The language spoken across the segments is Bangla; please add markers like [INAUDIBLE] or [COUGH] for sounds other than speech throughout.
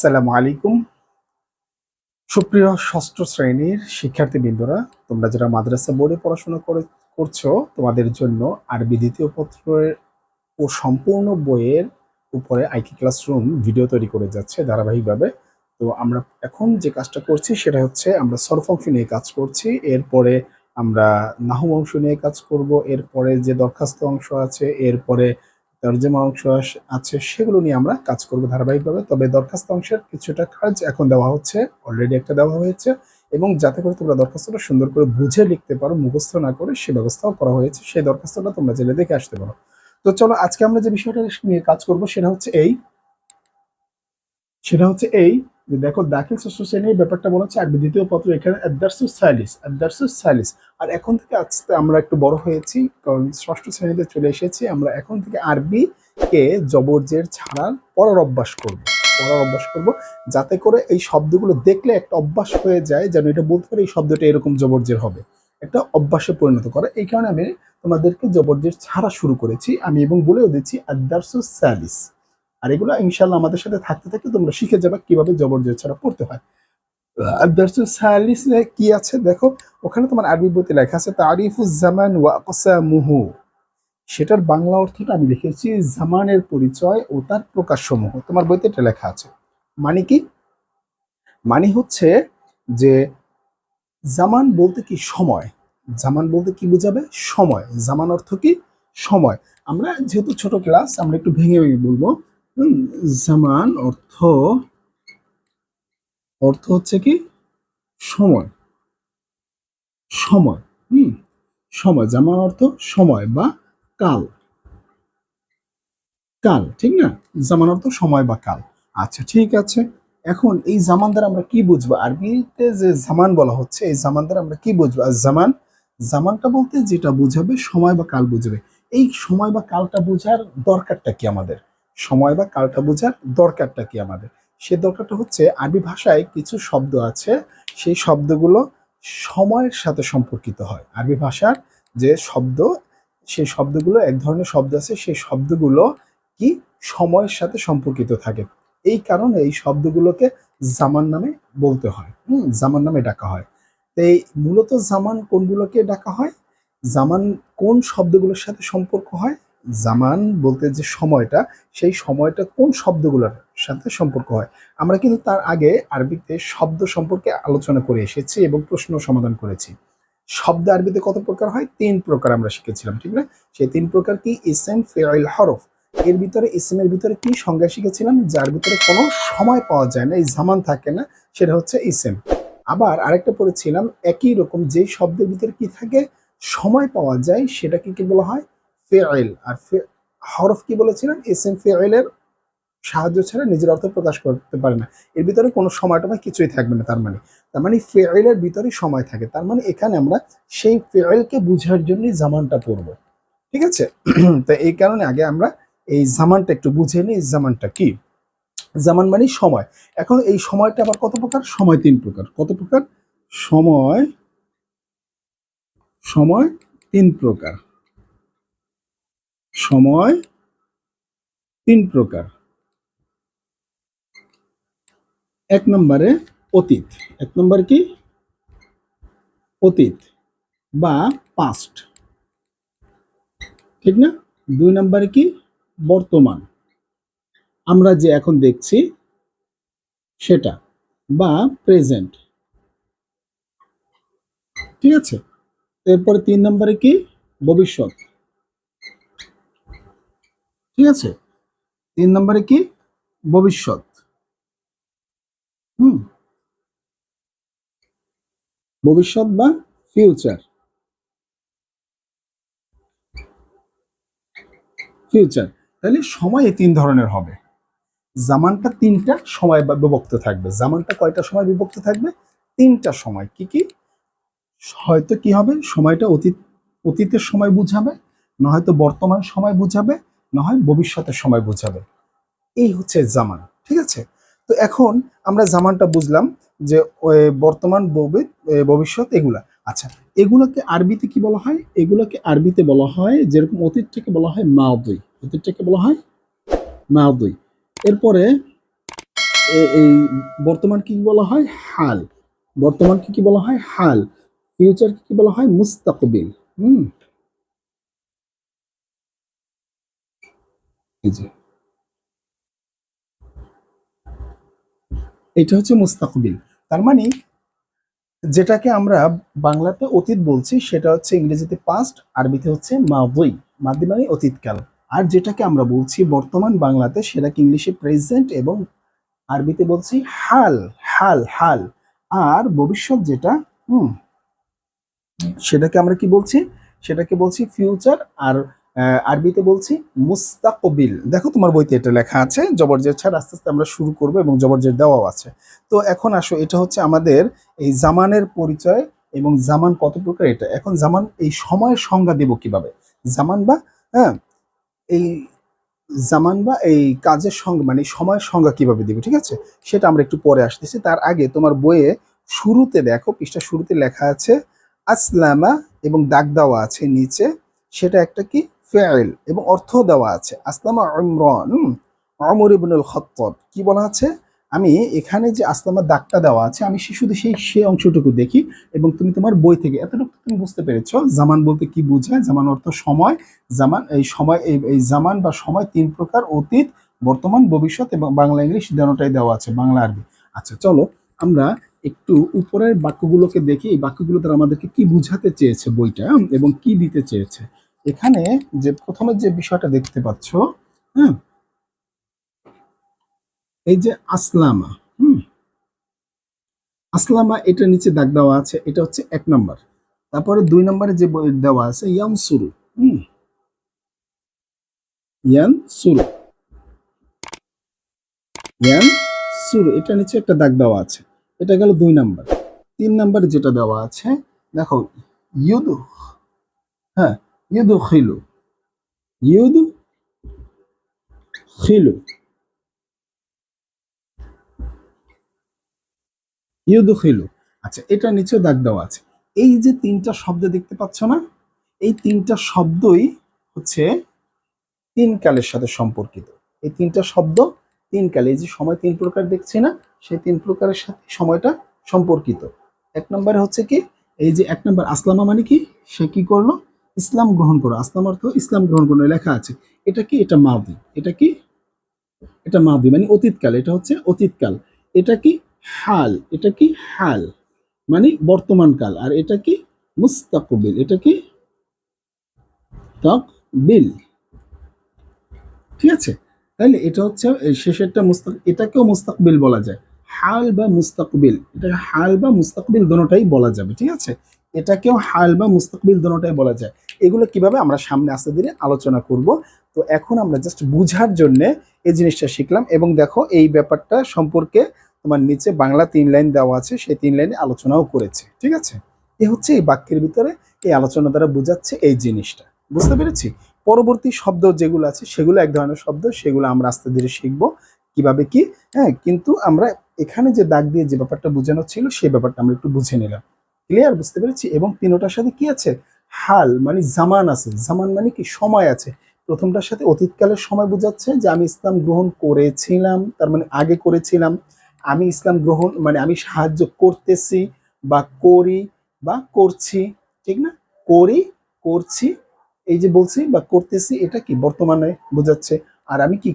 আসসালামু আলাইকুম। সুপ্রিয় ষষ্ঠ শ্রেণির শিক্ষার্থীবৃন্দরা, তোমরা যারা মাদ্রাসা বোর্ডে পড়াশোনা করে করছ, তোমাদের জন্য আরবি দ্বিতীয় পত্রের ও সম্পূর্ণ বইয়ের উপরে আইকি ক্লাসরুম ভিডিও তৈরি করে যাচ্ছে ধারাবাহিকভাবে। তো আমরা এখন যে কাজটা করছি, সেটা হচ্ছে আমরা সরফ অংশ নিয়ে কাজ করছি। এরপরে আমরা নাহু অংশ নিয়ে কাজ করব। এরপরে যে দরখাস্ত অংশ আছে, এরপরে তর্জমা অংশ আছে সেগুলো নিয়ে আমরা কাজ করব ধারাবাহিকভাবে। তবে দরখাস্ত অংশের কিছুটা কাজ এখন দেওয়া হচ্ছে অলরেডি একটা দেওয়া হয়েছে এবং যাতে করে তোমরা দরখাস্তটা সুন্দর করে বুঝে লিখতে পারো, মুখস্থ না করে সে ব্যবস্থাও করা হয়েছে, সেই দরখাস্তটা তোমরা জেলে দেখে আসতে পারো। তো চলো আজকে আমরা যে বিষয়টা নিয়ে কাজ করব সেটা হচ্ছে এই, সেটা হচ্ছে এই যে দেখো, দাখিল ষষ্ঠ শ্রেণির ব্যাপারটা বলা হচ্ছে আরবি দ্বিতীয় পত্র এখানে আদার্সুস সাইলিস আদার্সুস সাইলিস আর এখন থেকে আজকে আমরা একটু বড় হয়েছি, কারণ ষষ্ঠ শ্রেণীতে চলে এসেছি। আমরা এখন থেকে আরবি কে জবরজের ছাড়ার পড়ার অভ্যাস করব, পড়ার অভ্যাস করব, যাতে করে এই শব্দগুলো দেখলে একটা অভ্যাস হয়ে যায়, যেন এটা বলতে পারি এই শব্দটা এরকম জবরজের হবে। একটা অভ্যাসে পরিণত করা। এই কারণে আমি তোমাদেরকে জবরজের ছাড়া শুরু করেছি। আমি এবং বলেও দিচ্ছি আদার্সুস সালিস আর এগুলো ইনশাল্লাহ আমাদের সাথে থাকতে থাকতে তোমরা শিখে যাবে কীভাবে জবরজের ছাড়া পড়তে হয়। সালিস কি আছে? দেখো, ওখানে তোমার আরবি বইতে লেখা আছে, তারিফুজ জামান ওয়া সেটার বাংলা অর্থটা আমি লিখেছি, জামানের পরিচয় ও তার প্রকাশসমূহ। তোমার বইতে এটা লেখা আছে। মানে কি? মানে হচ্ছে যে, জামান বলতে কি সময়? জামান বলতে কি বোঝাবে? সময়। জামান অর্থ কি? সময়। আমরা যেহেতু ছোট ক্লাস, আমরা একটু ভেঙে বলব জামান অর্থ অর্থ হচ্ছে কি? সময়। সময়, হুম? সময়, জামান অর্থ সময় বা কাল। কাল, ঠিক না? জামান অর্থ সময় বা কাল। আচ্ছা ঠিক আছে। এখন এই জামান দ্বারা আমরা কি বুঝব? আরবিতে যে জামান বলা হচ্ছে, এই জামান দ্বারা আমরা কি বুঝব? আর জামান, জামানটা বলতে যেটা বুঝাবে, সময় বা কাল বুঝবে। এই সময় বা কালটা বোঝার দরকারটা কি আমাদের? সময় বা কালটা বোঝার দরকারটা কি আমাদের? সে দরকারটা হচ্ছে আরবি ভাষায় কিছু শব্দ আছে, সেই শব্দগুলো সময়ের সাথে সম্পর্কিত হয়। আরবি ভাষার যে শব্দ, সেই শব্দগুলো, এক ধরনের শব্দ আছে, সেই শব্দগুলো কি সময়ের সাথে সম্পর্কিত থাকে। এই কারণে এই শব্দগুলোকে জামান নামে বলতে হয়। হুম, জামান নামে ডাকা হয়। তো এই মূলত জামান কোনগুলোকে ডাকা হয়? জামান কোন শব্দগুলোর সাথে সম্পর্ক হয়? জামান বলতে যে সময়টা, সেই সময়টা কোন শব্দগুলোর সাথে সম্পর্ক হয়? আমরা কিন্তু তার আগে আরবিতে শব্দ সম্পর্কে আলোচনা করে এসেছি এবং প্রশ্ন সমাধান করেছি। শব্দ আরবিতে কত প্রকার হয়? তিন প্রকার আমরা শিখেছিলাম, ঠিক না? সেই তিন প্রকার কি? ইসেম ফেরাইল হরফ। এর ভিতরে, ইসেমের ভিতরে কি সংজ্ঞা শিখেছিলাম? যার ভিতরে কোনো সময় পাওয়া যায় না, এই জামান থাকে না, সেটা হচ্ছে ইসেম। আবার আরেকটা পড়েছিলাম, একই রকম যে শব্দের ভিতরে কি থাকে? সময় পাওয়া যায়, সেটাকে কি বলা হয়? ফেরাইল আর হরফ কি বলেছিলাম ইসেম ফেরাইলের সাহায্য ছাড়া নিজের অর্থ প্রকাশ করতে পারে না। এর ভিতরে কোনো সময় টময় কিছুই থাকবে না, তার মানে। তার মানে ফেরাইলের ভিতরে সময় থাকে। তার মানে এখানে আমরা সেই ফেরাইলকে বুঝার জন্যই জামানটা পড়ব। ঠিক আছে? [CLEARS THROAT] তো এই কারণে আগে আমরা এই জামানটা একটু বুঝে নিই। জামানটা কি? জামান মানে সময়। এখন এই সময়টা আবার কত প্রকার? সময় তিন প্রকার। কত প্রকার? সময় সময় তিন প্রকার। সময় তিন প্রকার। এক নম্বরে অতীত। এক নম্বর কি? অতীত বা পাস্ট ঠিক না? দুই নম্বরে কি? বর্তমান। আমরা যে এখন দেখছি সেটা বা প্রেজেন্ট ঠিক আছে? এরপরে তিন নম্বরে কি? ভবিষ্যৎ। ঠিক আছে? তিন নম্বরে কি? ভবিষ্যৎ। হুম। ভবিষ্যৎ বা ফিউচার ফিউচার তাহলে সময় এই তিন ধরনের হবে। জামানটা তিনটা সময় বিভক্ত থাকবে। জামানটা কয়টা সময় বিভক্ত থাকবে? তিনটা সময়। কি কি? হয়তো কি হবে? সময়টা অতীত অতীতের সময় বুঝাবে না হয়তো বর্তমান সময় বুঝাবে না হয় ভবিষ্যতের সময় বোঝাবে। এই হচ্ছে জামান ঠিক আছে? তো এখন আমরা জামানটা বুঝলাম যে বর্তমান এ, ভবিষ্যৎ এগুলা। আচ্ছা এগুলোকে আরবিতে কি বলা হয়? এগুলোকে আরবিতে বলা হয় যেরকম অতীতটাকে বলা হয় মাউদুই অতীতটাকে বলা হয় মাউদুই এরপরে এই বর্তমান কি বলা হয়? হাল। বর্তমান কি বলা হয়? হাল। ফিউচার কি কি বলা হয়? মুস্তাকবিল। হুম এই যে এটা হচ্ছে মুস্তাকবিল। তার মানে যেটাকে আমরা বাংলাতে অতীত বলছি, সেটা হচ্ছে ইংরেজিতে পাস্ট আরবিতে হচ্ছে মাদি। মাদি মানে অতীতকাল। আর যেটাকে আমরা বলছি বর্তমান বাংলাতে, সেটাকে ইংলিশে প্রেজেন্ট এবং আরবিতে বলছি হাল হাল হাল। আর ভবিষ্যৎ যেটা, হুম, সেটাকে আমরা কি বলছি? সেটাকে বলছি ফিউচার আর আরবিতে বলছি মুস্তাকবিল। দেখো তোমার বইতে এটা লেখা আছে, জবরজের ছাড় আস্তে আস্তে আমরা শুরু করব এবং জবরজের দেওয়াও আছে। তো এখন আসো, এটা হচ্ছে আমাদের এই জামানের পরিচয় এবং জামান কত প্রকার এটা? এখন জামান এই সময়ের সংজ্ঞা দেব কীভাবে? জামান বা হ্যাঁ এই জামান বা এই কাজের সঙ্গে মানে সময়ের সংজ্ঞা কীভাবে দিব, ঠিক আছে? সেটা আমরা একটু পরে আসতেছি। তার আগে তোমার বইয়ে শুরুতে দেখো পৃষ্ঠা শুরুতে লেখা আছে, আসলামা এবং দাগ দেওয়া আছে নিচে। সেটা একটা কি? ফেল এবং অর্থ দেওয়া আছে। আসলামা ইমরান অমর ইবনুল খত্তব কি বলা আছে? আমি এখানে যে আসলামা দাগটা দেওয়া আছে, আমি শুধু সেই সেই অংশটুকু দেখি এবং তুমি তোমার বই থেকে, এতটুকু তুমি বুঝতে পেরেছ, জামান বলতে কি বোঝায়? জামান অর্থ সময়, জামান এই সময়, এই জামান বা সময় তিন প্রকার, অতীত, বর্তমান, ভবিষ্যৎ এবং বাংলা, ইংলিশ দেওয়াটাই দেওয়া আছে, বাংলা, আরবি। আচ্ছা চলো আমরা একটু উপরের বাক্যগুলোকে দেখি, এই বাক্যগুলো দ্বারা আমাদেরকে কি বুঝাতে চেয়েছে বইটা এবং কি দিতে চেয়েছে। এখানে যে প্রথমে যে বিষয়টা দেখতে পাচ্ছ হ্যাঁ এই যে আসলামা, হুম, আসলামা এটা নিচে দাগ দেওয়া আছে, এটা হচ্ছে এক নম্বর। তারপরে দুই নম্বরে যে দেওয়া আছে ইয়াম সুরু হুম ইয়ান সুরু ইয়ান সুরু এটা নিচে একটা দাগ দেওয়া আছে, এটা গেল দুই নাম্বার। তিন নাম্বারে যেটা দেওয়া আছে, দেখো ইউদু হ্যাঁ ইউদু খিলু। ইউদু খিলু। ইউদু খিলু। আচ্ছা এটা নিচেও দাগ দেওয়া আছে। এই যে তিনটা শব্দ দেখতে পাচ্ছ না, এই তিনটা শব্দই হচ্ছে তিন কালের সাথে সম্পর্কিত। এই তিনটা শব্দ তিন কালে, এই যে সময় তিন প্রকার দেখছি না, সেই তিন প্রকারের সাথে সময়টা সম্পর্কিত। এক নম্বরে হচ্ছে কি, এই যে এক নম্বর আসলামা মানে কি? সে কি করল? ইসলাম গ্রহণ করো। আসলাম অর্থ ইসলাম গ্রহণ করল লেখা আছে। এটা কি? এটা মাদি। এটা কি? এটা মাদি মানে অতীতকাল। এটা হচ্ছে অতীতকাল। এটা কি? হাল। এটা কি? হাল। মানে বর্তমান কাল আর এটা কি? মুস্তাকবিল। এটা কি? তাকবিল। ঠিক আছে? তাহলে এটা হচ্ছে শেষেরটা মুস্তাক, এটাকেও মুস্তাকবিল বলা যায়। হাল বা মুস্তাকবিল। এটা হাল বা মুস্তাকবিল দোনোটাই বলা যাবে। ঠিক আছে? এটাকেও হাল বা মুস্তাকবিল দোনোটাই বলা যায়। এগুলো কীভাবে আমরা সামনে আস্তে ধীরে আলোচনা করব? তো এখন আমরা জাস্ট বুঝার জন্য এই জিনিসটা শিখলাম এবং দেখো এই ব্যাপারটা সম্পর্কে তোমার নিচে বাংলা তিন লাইন দেওয়া আছে, সেই তিন লাইনে আলোচনাও করেছে, ঠিক আছে? এ হচ্ছে এই বাক্যের ভিতরে এই আলোচনা দ্বারা বোঝাচ্ছে এই জিনিসটা, বুঝতে পেরেছি? পরবর্তী শব্দ যেগুলো আছে, সেগুলো এক ধরনের শব্দ, সেগুলো আমরা আস্তে ধীরে শিখব। কীভাবে কি? হ্যাঁ কিন্তু আমরা এখানে যে দাগ দিয়ে যে ব্যাপারটা বোঝানো ছিল, সেই ব্যাপারটা আমরা একটু বুঝে নিলাম। ক্লিয়ার বুঝতে পেরেছি? এবং তিনোটার সাথে কি আছে? হাল মানে জামান আছে। জামান মানে কি? সময় আছে। প্রথমটার সাথে অতীতকালের সময় বোঝাচ্ছে যে আমি ইসলাম গ্রহণ করেছিলাম, তার মানে আগে করেছিলাম। আমি ইসলাম গ্রহণ মানে আমি সাহায্য করতেছি বা করি বা করছি, ঠিক না? করি, করছি, এই যে বলছি বা করতেছি, এটা কি? বর্তমানে বোঝাচ্ছে। আর আমি কি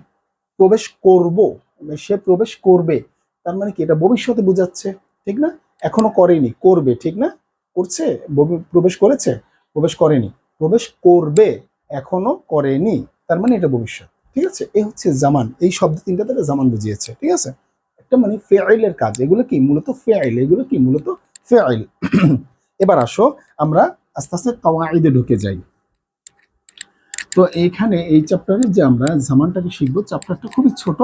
প্রবেশ করব? মানে সে প্রবেশ করবে, তার মানে কি? এটা ভবিষ্যতে বোঝাচ্ছে, ঠিক না? এখনও করেনি, করবে, ঠিক না? করছে প্রবেশ করেছে, প্রবেশ করেনি, প্রবেশ করবে, এখনও করেনি, তার মানে এটা ভবিষ্যৎ, ঠিক আছে? এই হচ্ছে জামান, এই শব্দ তিনটা থেকে জামান বুঝিয়েছে, ঠিক আছে? একটা মানে ফেআইলের কাজ, এগুলো কি? মূলত ফেআইল এগুলো কি? মূলত ফেআইল [CLEARS THROAT] এবার আসো, আমরা আস্তে আস্তে কাওয়াইদে ঢুকে যাই। তো এইখানে এই চ্যাপ্টারে যে আমরা জামানটাকে শিখব চ্যাপ্টারটা খুবই ছোট,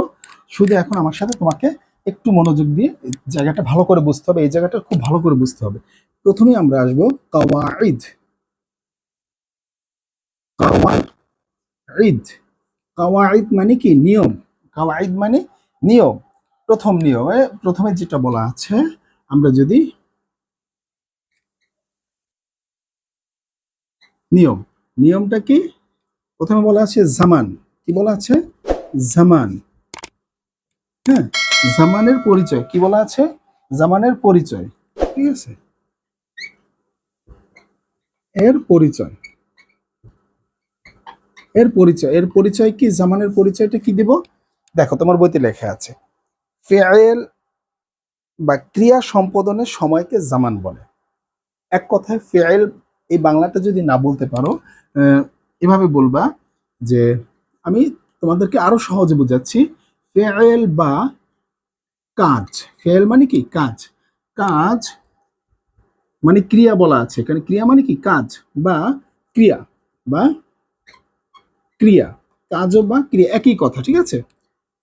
শুধু এখন আমার সাথে তোমাকে একটু মনোযোগ দিয়ে জায়গাটা ভালো করে বুঝতে হবে, এই জায়গাটা খুব ভালো করে বুঝতে হবে। প্রথমেই আমরা আসব কাওয়াইদ কাওয়াইদ কাওয়াইদ মানে কি? নিয়ম। কাওয়াইদ মানে নিয়ম। প্রথম নিয়মে প্রথমে যেটা বলা আছে, আমরা যদি নিয়ম। নিয়মটা কি? প্রথমে বলা আছে জামান। কি বলা আছে? জামান। হ্যাঁ? জামানের পরিচয়, কি বলা আছে? জামানের পরিচয়। ঠিক আছে? এর পরিচয়। এর পরিচয় এর পরিচয় কি? জামানের পরিচয়টা কি দিব? দেখো, তোমার বইতে লেখা আছে ফেয়েল বা ক্রিয়া সম্পাদনের সময়কে জামান বলে। এক কথায় ফেয়েল এই বাংলাটা যদি না বলতে পারো এভাবে বলবা যে, আমি তোমাদেরকে আরও সহজে বুঝাচ্ছি ফেয়েল বা কাজ ফেয়েল মানে কি? কাজ। কাজ মানে ক্রিয়া বলা আছে। এখানে ক্রিয়া মানে কি? কাজ বা ক্রিয়া বা ক্রিয়া। কাজ বা ক্রিয়া। একই কথা, ঠিক আছে?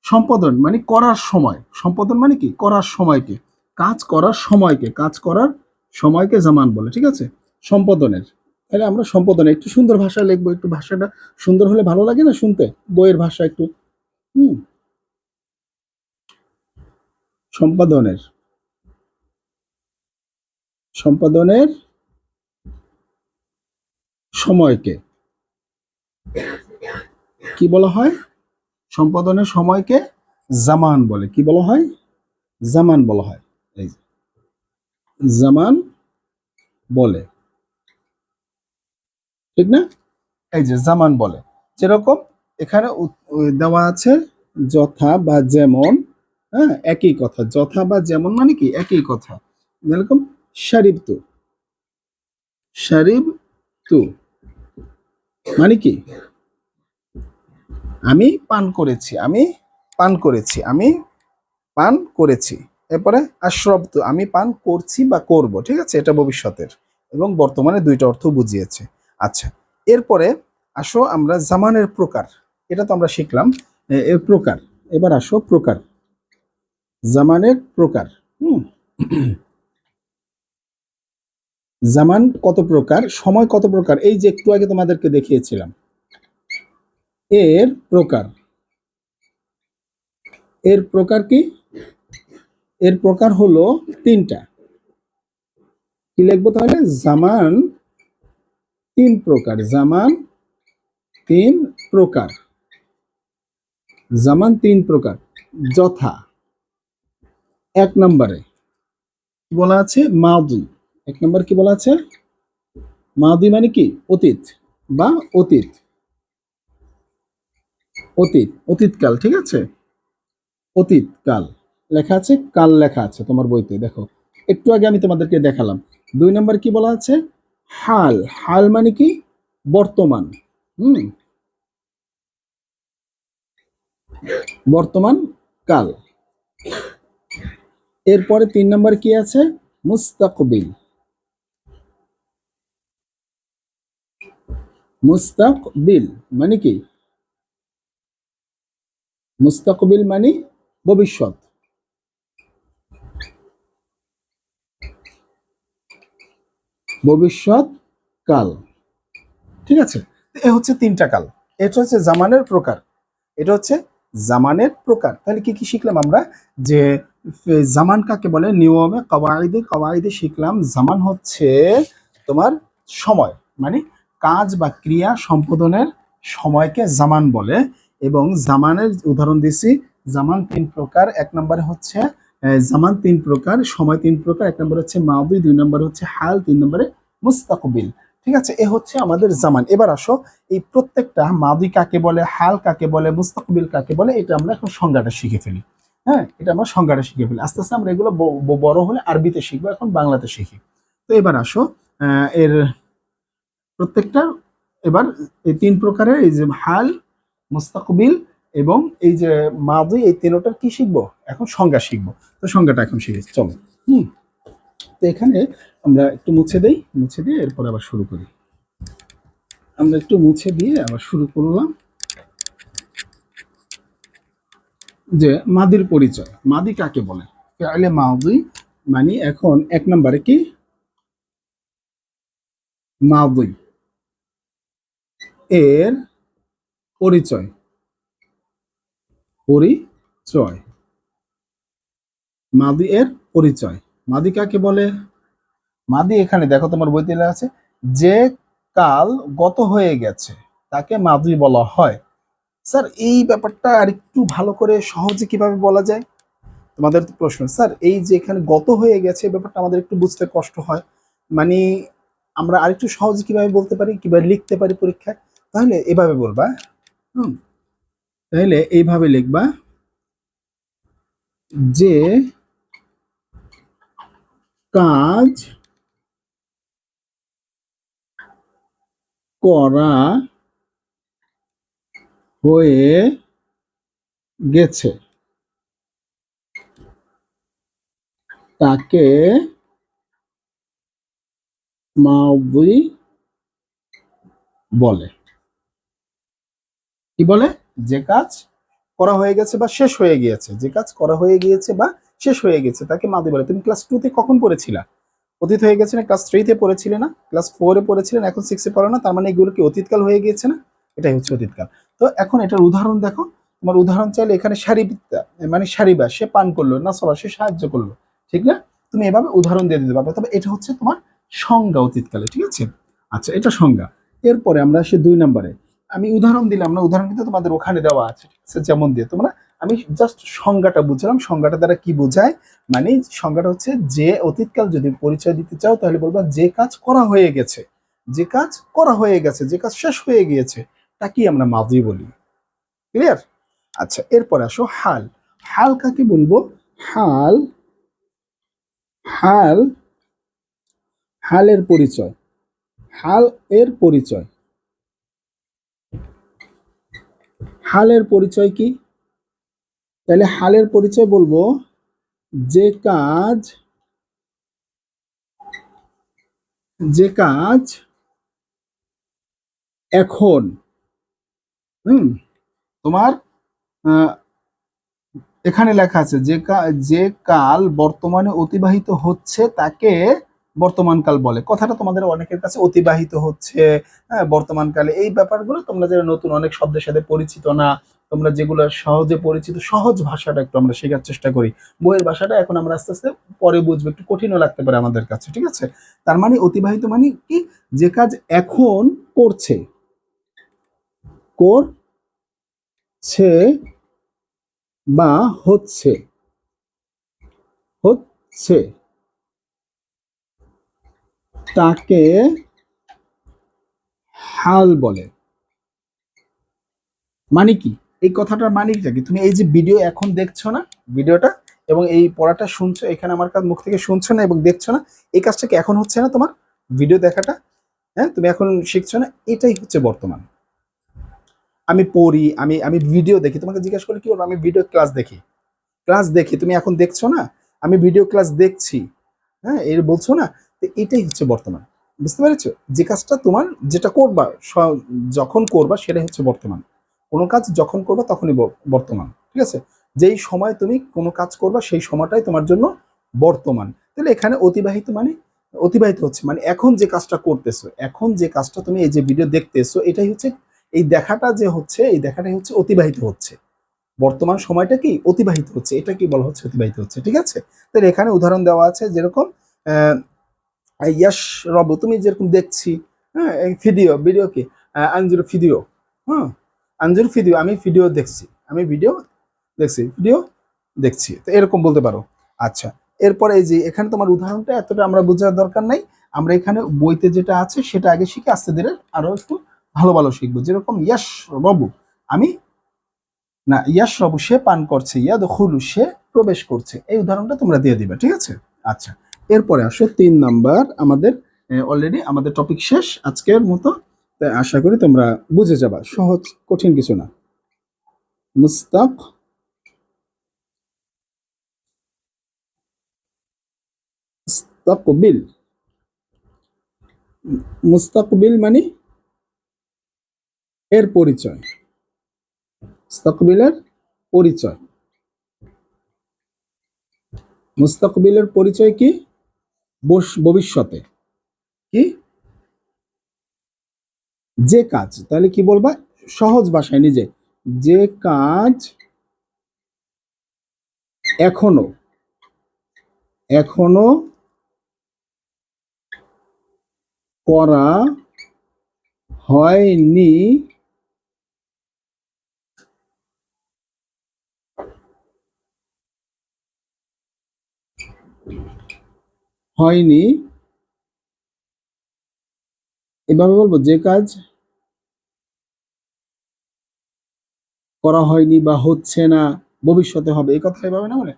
সম্পাদন মানে করার সময়। সম্পাদন মানে কি? করার সময়কে। কাজ করার সময়কে। কাজ করার সময়কে জামান বলে, ঠিক আছে? সম্পাদনের। তাহলে আমরা সম্পাদনে একটু সুন্দর ভাষা লিখব। একটু ভাষাটা সুন্দর হলে ভালো লাগে না শুনতে? বইয়ের ভাষা একটু। হুম। সম্পাদনের সম্পাদনের সময়কে, কি বলা হয়? সম্পাদনের সময়কে জামান বলে। কি বলা হয়? জামান বলা হয়। এই। জামান বলে। ঠিক না? এই যে, জামান বলে। যেরকম এখানে দেওয়া আছে যথা বা যেমন হ্যাঁ একই কথা। যথা বা যেমন মানে কি? একই কথা। এরকম শারিব তু। শারিব তু। মানে কি? আমি পান করেছি, আমি পান করেছি, আমি পান করেছি। এরপরে আশ্রব্দ আমি পান করছি বা করব, ঠিক আছে? এটা ভবিষ্যতের। এবং বর্তমানে দুইটা অর্থ বুঝিয়েছে। আচ্ছা এরপরে আসো আমরা জামানের প্রকার। এটা তো আমরা শিখলাম। এর প্রকার। এবার আসো প্রকার। জামানের প্রকার, হুম? জামান কত প্রকার, সময় কত প্রকার, এই যে একটু আগে তোমাদেরকে দেখিয়েছিলাম। এর প্রকার। এর প্রকার কি? এর প্রকার হলো তিনটা। কি লিখব তাহলে? জামান তিন প্রকার, জামান তিন প্রকার। জামান তিন প্রকার। যথা। এক নম্বরে কি বলা আছে? মাদি। এক নম্বর কি বলা আছে? মাদি মানে কি? অতীত বা অতীত। অতীত, অতীতকাল, ঠিক আছে? অতীত কাল লেখা আছে, কাল লেখা আছে তোমার বইতে, দেখো। একটু আগে আমি তোমাদেরকে দেখালাম। দুই নম্বর কি বলা আছে? হাল। হাল মানে কি? বর্তমান। হুম? বর্তমান কাল। এরপরে তিন নম্বর কি আছে? মুস্তাকবিল। মুস্তাকবিল মানে কি? মুস্তাকবিল মানে ভবিষ্যৎ। ভবিষ্যৎ কাল। ঠিক আছে? এ হচ্ছে তিনটা কাল। এটা হচ্ছে জামানের প্রকার। এটা হচ্ছে জামানের প্রকার। তাহলে কি কি শিখলাম আমরা? যে জামান কাকে বলে? নিয়মে কওয়াইদে কওয়াইদে শিখলাম জামান হচ্ছে তোমার সময় মানে কাজ বা ক্রিয়া সম্পাদনের সময়কে জামান বলে। এবং জামানের উদাহরণ দিছি, জামান তিন প্রকার, এক নম্বরে হচ্ছে জামান তিন প্রকার, সময় তিন প্রকার, এক নম্বর হচ্ছে মাউদি দুই নম্বর হচ্ছে হাল, তিন নম্বরে মুস্তাকবিল। ঠিক আছে? এ হচ্ছে আমাদের জামান। এবার আসো, এই প্রত্যেকটা মাদি কাকে বলে, হাল কাকে বলে, মুস্তাকবিল কাকে বলে, এটা আমরা এখন সংজ্ঞাটা শিখে ফেলি। হ্যাঁ এটা আমরা সংজ্ঞাটা শিখে ফেলি। আস্তে আস্তে আমরা এগুলো বড় হলে আরবিতে শিখব, এখন বাংলাতে শিখি। তো এবার আসো এর প্রত্যেকটা, এবার এই তিন প্রকারের এই যে হাল, মুস্তাকবিল এবং এই যে মাদি, এই তিনটার কি শিখব? এখন সংজ্ঞা শিখব। তো সংজ্ঞাটা এখন শিখি চলো। হুম। তো এখানে আমরা একটু মুছে দেই, মুছে দিয়ে এরপর আবার শুরু করি। আমরা একটু মুছে দিয়ে আবার শুরু করলাম। যে মাদির পরিচয়। মাদি কাকে বলে? ফেলে মাদি মানে এখন এক নম্বরে কি? মাদি এর পরিচয়। পরিচয়। মাদি এর পরিচয়। মাদি কাকে বলে? মাদি এখানে দেখো তোমার বইতে আছে যে কাল গত হয়ে গেছে তাকে মাদি বলা হয়। স্যার, এই ব্যাপারটা আর একটু ভালো করে সহজে কীভাবে বলা যায়? তোমাদের প্রশ্ন, স্যার, এই যে এখানে গত হয়ে গেছে ব্যাপারটা আমাদের একটু বুঝতে কষ্ট হয়। মানে আমরা আরেকটু সহজে কীভাবে বলতে পারি, কীভাবে লিখতে পারি পরীক্ষায়? তাহলে এভাবে বলবা, হুম? তাহলে এইভাবে লিখবা যে কাজ করা হয়ে গেছে। তাকে মাউদি বলে। কি বলে? যে কাজ করা হয়ে গেছে বা শেষ হয়ে গিয়েছে। যে কাজ করা হয়ে গিয়েছে বা শেষ হয়ে গেছে, তাকে মাদি বলে। তুমি ক্লাস টুতে কখন পড়েছিলা? অতীত হয়ে গেছে না? ক্লাস থ্রিতে পড়েছিলে না? ক্লাস ফোরে পড়েছিলেন এখন সিক্সে পড়ো না? তার মানে এগুলো কি অতীতকাল হয়ে গিয়েছে না? এটাই হচ্ছে অতীতকাল। তো এখন এটার উদাহরণ দেখো। তোমার উদাহরণ চাইলে এখানে সারিবিদ্যা মানে সারিবা, সে পান করল না সবা সে সাহায্য করল, ঠিক না? তুমি এভাবে উদাহরণ দিয়ে দিতে পারবে। তবে এটা হচ্ছে তোমার সংজ্ঞা অতীতকালে, ঠিক আছে? আচ্ছা এটা সংজ্ঞা। এরপরে আমরা আসি দুই নম্বরে। আমি উদাহরণ দিলাম না, উদাহরণ কিন্তু তোমাদের ওখানে দেওয়া আছে, ঠিক আছে? যেমন দিয়ে। তোমরা, আমি জাস্ট সংজ্ঞাটা বুঝলাম, সংজ্ঞাটা দ্বারা কি বোঝায়? মানে সংজ্ঞাটা হচ্ছে যে অতীতকাল যদি পরিচয় দিতে চাও, তাহলে বলবা যে কাজ করা হয়ে গেছে। যে কাজ করা হয়ে গেছে, যে কাজ শেষ হয়ে গিয়েছে। তাকেই আমরা মাদি বলি। ক্লিয়ার আচ্ছা এরপরে আসো হাল। হাল কাকে বলব? হাল হাল, হালের পরিচয়। হাল এর পরিচয়। হালের পরিচয় কি? তাহলে হালের পরিচয় বলব যে কাজ যে কাজ এখন হুম, তোমার এখানে লেখা আছে, যে যে কাল বর্তমানে অতিবাহিত হচ্ছে তাকে বর্তমান কাল বলে। কথাটা তোমাদের অনেকের কাছে অতিবাহিত হচ্ছে হ্যাঁ বর্তমান কালে। এই ব্যাপারগুলো তোমরা যারা নতুন, অনেক শব্দের সাথে পরিচিত না, তোমরা যেগুলো সহজে পরিচিত, সহজ ভাষাটা একটু আমরা শেখার চেষ্টা করি। বইয়ের ভাষাটা এখন আমরা আস্তে আস্তে পরে বুঝব, একটু কঠিনও লাগতে পারে আমাদের কাছে, ঠিক আছে? তার মানে অতিবাহিত মানে কি? যে কাজ এখন করছে করছে বা হচ্ছে। হচ্ছে। তাকে হাল বলে। মানে কি? এই কথাটার মানেটা কি? তুমি এই যে ভিডিও এখন দেখছ না? ভিডিওটা এবং এই পড়াটা শুনছো? এখানে আমার কাছে মুখ থেকে শুনছো না এবং দেখছ না? এই কাজটা কি এখন হচ্ছে না তোমার? ভিডিও দেখাটা? হ্যাঁ? তুমি এখন শিখছো না? এটাই হচ্ছে বর্তমান। আমি পড়ি, আমি আমি ভিডিও দেখি। তোমাকে জিজ্ঞেস করি কি বলব? আমি ভিডিও ক্লাস দেখি। ক্লাস দেখি। তুমি এখন দেখছ না? আমি ভিডিও ক্লাস দেখছি। হ্যাঁ এর বলছো না? তো এটাই হচ্ছে বর্তমান। বুঝতে পেরেছ? যে কাজটা তোমার যেটা করবা যখন করবা, সেটাই হচ্ছে বর্তমান। কোনো কাজ যখন করবা, তখনই বর্তমান। ঠিক আছে? যেই সময় তুমি কোনো কাজ করবা, সেই সময়টাই তোমার জন্য বর্তমান। তাহলে এখানে অতিবাহিত মানে? অতিবাহিত হচ্ছে মানে এখন যে কাজটা করতেছো, এখন যে কাজটা তুমি এই যে ভিডিও দেখতেছো, এটাই হচ্ছে এই দেখাটা যে হচ্ছে, এই দেখাটাই হচ্ছে অতিবাহিত হচ্ছে। বর্তমান সময়টা কি? অতিবাহিত হচ্ছে। এটা কি বলা হচ্ছে? অতিবাহিত হচ্ছে। ঠিক আছে? তাহলে এখানে উদাহরণ দেওয়া আছে যেরকম ইয়াস রব, তুমি যেরকম দেখছি হ্যাঁ ভিডিও ভিডিও কি? আঞ্জুর ভিডিও। হ্যাঁ আঞ্জুর ভিডিও, আমি ভিডিও দেখছি। আমি ভিডিও দেখছি ভিডিও দেখছি। তো এরকম বলতে পারো। আচ্ছা এরপরে এই যে এখানে তোমার উদাহরণটা, এতটা আমরা বোঝার দরকার নাই। আমরা এখানে বইতে যেটা আছে, সেটা আগে শিখে আস্তে ধীরে আরও একটু ভালো ভালো শিখব। যেরকম ইয়াস রবু আমি না ইয়াস রবু সে পান করছে ইয়াদ খুলু সে প্রবেশ করছে। এই উদাহরণটা তোমরা দিয়ে দিবে, ঠিক আছে? আচ্ছা এরপরে আসো তিন নাম্বার, আমাদের অলরেডি আমাদের টপিক শেষ আজকের মতো। তাই আশা করি তোমরা বুঝে যাবা, সহজ, কঠিন কিছু না। মুস্তাক। মুস্তাকবিল। মুস্তাকবিল মানে? এর পরিচয়। মুস্তাকবিলের পরিচয়। মুস্তাকবিলের পরিচয় কি? ভবিষ্যতে। কি? যে কাজ, তাহলে কি বলবা? সহজ ভাষায় নিজে। যে কাজ এখনও এখনও করা হয়নি হয়নি। এভাবে বলব, যে কাজ করা হয়নি বা হচ্ছে না, ভবিষ্যতে হবে এই কথা এভাবে না বলে?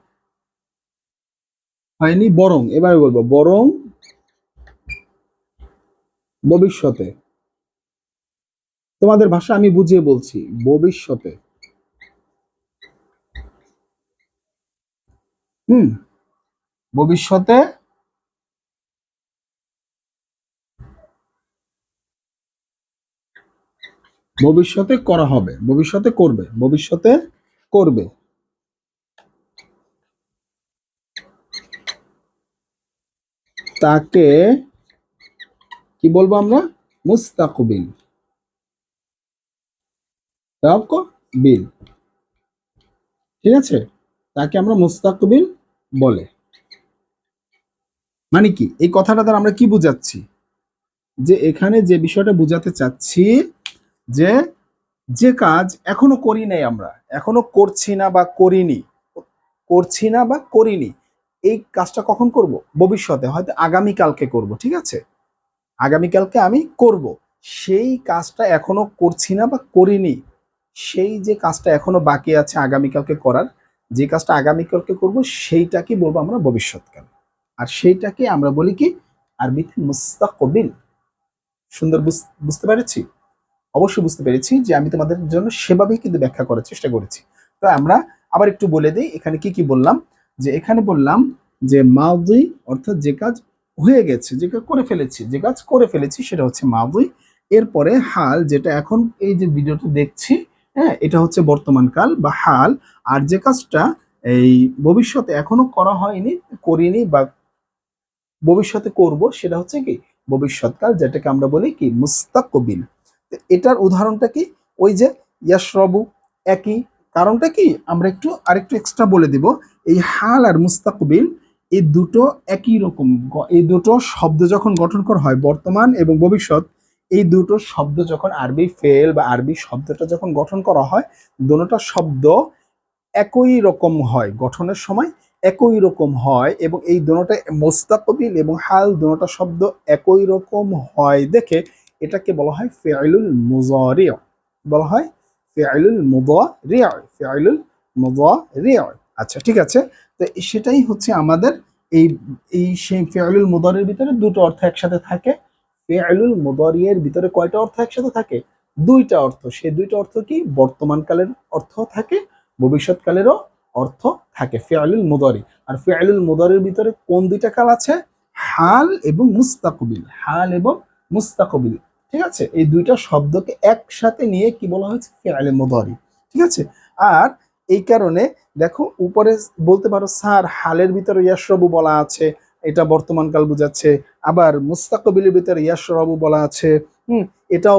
হয়নি, বরং, এভাবে বলব, বরং ভবিষ্যতে। তোমাদের ভাষা আমি বুঝিয়ে বলছি, ভবিষ্যতে। হুম, ভবিষ্যতে ভবিষ্যতে করা হবে, ভবিষ্যতে করবে ভবিষ্যতে করবে। তাকে কি বলব আমরা? মুস্তাকবিল। বিল ঠিক আছে? তাকে আমরা মুস্তাকবিল বলে। মানে কি? এই কথাটা দ্বারা আমরা কি বুঝাচ্ছি? যে এখানে যে বিষয়টা বুঝাতে চাচ্ছি যে যে কাজ এখনও করি নাই আমরা, এখনও করছি না বা করিনি, করছি না বা করিনি, এই কাজটা কখন করব? ভবিষ্যতে, হয়তো আগামীকালকে করব, ঠিক আছে? আগামীকালকে আমি করব, সেই কাজটা এখনও করছি না বা করিনি, সেই যে কাজটা এখনও বাকি আছে আগামীকালকে করার, যে কাজটা আগামীকালকে করব, সেইটাকে বলব আমরা ভবিষ্যৎকাল। আর সেইটাকে আমরা বলি কি? আরবিতে মুস্তাকবিল। সুন্দর বুঝতে পেরেছি? অবশ্যই বুঝতে পেরেছি যে আমি তোমাদের জন্য সেভাবেই কিন্তু ব্যাখ্যা করার চেষ্টা করেছি। তো আমরা আবার একটু বলে দিই, এখানে কি কি বললাম? যে এখানে বললাম যে মাউদুই অর্থাৎ যে কাজ হয়ে গেছে, যে কাজ করে ফেলেছি, যে কাজ করে ফেলেছি সেটা হচ্ছে মাউদুই এরপরে হাল যেটা এখন এই যে ভিডিওটা দেখছি হ্যাঁ এটা হচ্ছে বর্তমান কাল বা হাল। আর যে কাজটা এই ভবিষ্যতে এখনও করা হয়নি, করিনি বা ভবিষ্যতে করব, সেটা হচ্ছে কি, ভবিষ্যৎকাল, যেটাকে আমরা বলি কি, মুস্তাকবিল। এটার উদাহরণটা কি? ওই যে ইয়াসরবু একই। কারণটা কি? আমরা একটু আরেকটু এক্সট্রা বলে দিব। এই হাল আর মুস্তাকবিল এই দুটো একই রকম। এই দুটো শব্দ যখন গঠন করা হয় বর্তমান এবং ভবিষ্যৎ, এই দুটো শব্দ যখন আরবি ফেল বা আরবি শব্দটা যখন গঠন করা হয়, দুটোটা শব্দ একই রকম হয় গঠনের সময়, একই রকম হয় এবং এই দুটোটা মোস্তাকবিল এবং হাল দুটোটা শব্দ একই রকম হয় দেখে এটাকে বলা হয় ফেআইলুল মুজারিয়া বলা হয় ফেআইলুল মুদারিয়া ফেআইলুল মুদারিয়া আচ্ছা ঠিক আছে। তো সেটাই হচ্ছে আমাদের এই এই সেই ফেআইলুল মুদারির ভিতরে দুটো অর্থ একসাথে থাকে। ফেআইলুল মুদারিয়ের ভিতরে কয়টা অর্থ একসাথে থাকে? দুইটা অর্থ। সেই দুইটা অর্থ কি? বর্তমানকালের অর্থ থাকে, ভবিষ্যৎকালেরও অর্থ থাকে। ফেআলুল মুদারি। আর ফেআলুল মুদারির ভিতরে কোন দুইটা কাল আছে? হাল এবং মুস্তাকবিল। হাল এবং মুস্তাকবিল। ঠিক আছে? এই দুইটা শব্দকে একসাথে নিয়ে কি বলা হয়েছে? ফেআলে মুদারি। ঠিক আছে? আর এই কারণে দেখো, উপরে বলতে পারো স্যার হালের ভিতরে ইয়াসরবু বলা আছে, এটা বর্তমানকাল বোঝাচ্ছে। আবার, মুস্তাকবিলের ভিতরে ইয়াসরবু বলা আছে। হুম, এটাও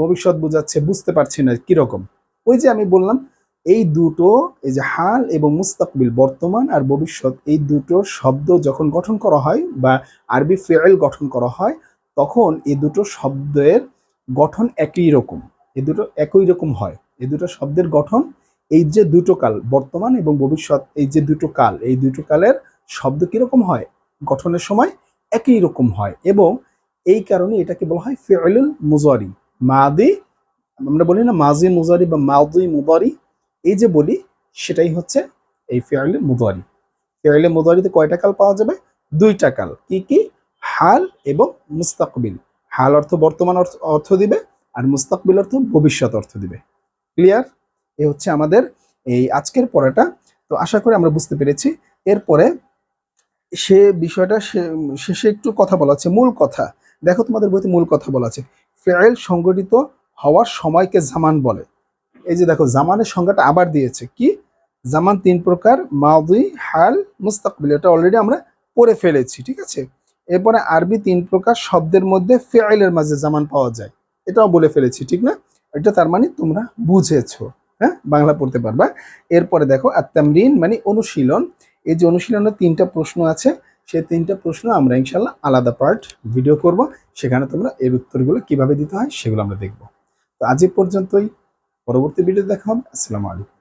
ভবিষ্যৎ বোঝাচ্ছে, বুঝতে পারছি না কীরকম। ওই যে আমি বললাম, এই দুটো, এই যে হাল এবং মুস্তাকবিল বর্তমান আর ভবিষ্যৎ, এই দুটো শব্দ যখন গঠন করা হয় বা আরবি ফেল গঠন করা হয় তখন এ দুটো শব্দের গঠন একই রকম। এ দুটো একই রকম হয়। এ দুটো শব্দের গঠন এই যে দুটো কাল, বর্তমান এবং ভবিষ্যৎ, এই যে দুটো কাল, এই দুটো কালের শব্দ কীরকম হয়? গঠনের সময় একই রকম হয় এবং এই কারণে এটাকে বলা হয় ফেলুল মুজারি। মাদি, আমরা বলি না মাজি মুজারি বা মাদি মুদারি, এই যে বলি সেটাই হচ্ছে এই ফেয়ারলে মুদারি। ফেয়ারলে মুদারিতে কয়টা কাল পাওয়া যাবে? দুইটা কাল। কি কি? হাল এবং মুস্তাকবিল। হাল অর্থ বর্তমান অর্থ দিবে আর মুস্তাকবিল অর্থ ভবিষ্যৎ অর্থ দিবে। ক্লিয়ার এ হচ্ছে আমাদের এই আজকের পড়াটা। তো আশা করি আমরা বুঝতে পেরেছি। এরপরে সে বিষয়টা শেষে একটু কথা বলা আছে। মূল কথা। দেখো তোমাদের বইতে মূল কথা বলা আছে। ফেয়াল সংগঠিত হওয়ার সময়কে জামান বলে। এই যে দেখো, জামানের সংজ্ঞাটা আবার দিয়েছে। কি? জামান তিন প্রকার মাউদি হাল, মুস্তাকবিল। এটা অলরেডি আমরা পড়ে ফেলেছি, ঠিক আছে? এরপরে আরবি তিন প্রকার শব্দের মধ্যে ফেআইলের মাঝে জামান পাওয়া যায়। এটাও বলে ফেলেছি, ঠিক না? এটা তার মানে তোমরা বুঝেছ হ্যাঁ? বাংলা পড়তে পারবা। এরপরে দেখো আত্মামরিন মানে অনুশীলন। এই যে অনুশীলনের তিনটা প্রশ্ন আছে, সেই তিনটা প্রশ্ন আমরা ইনশাল্লাহ আলাদা পার্ট ভিডিও করব। সেখানে তোমরা এর উত্তরগুলো কীভাবে দিতে হয় সেগুলো আমরা দেখব। তো আজ পর্যন্তই। পরবর্তী ভিডিও দেখা হবে। আসসালামু আলাইকুম।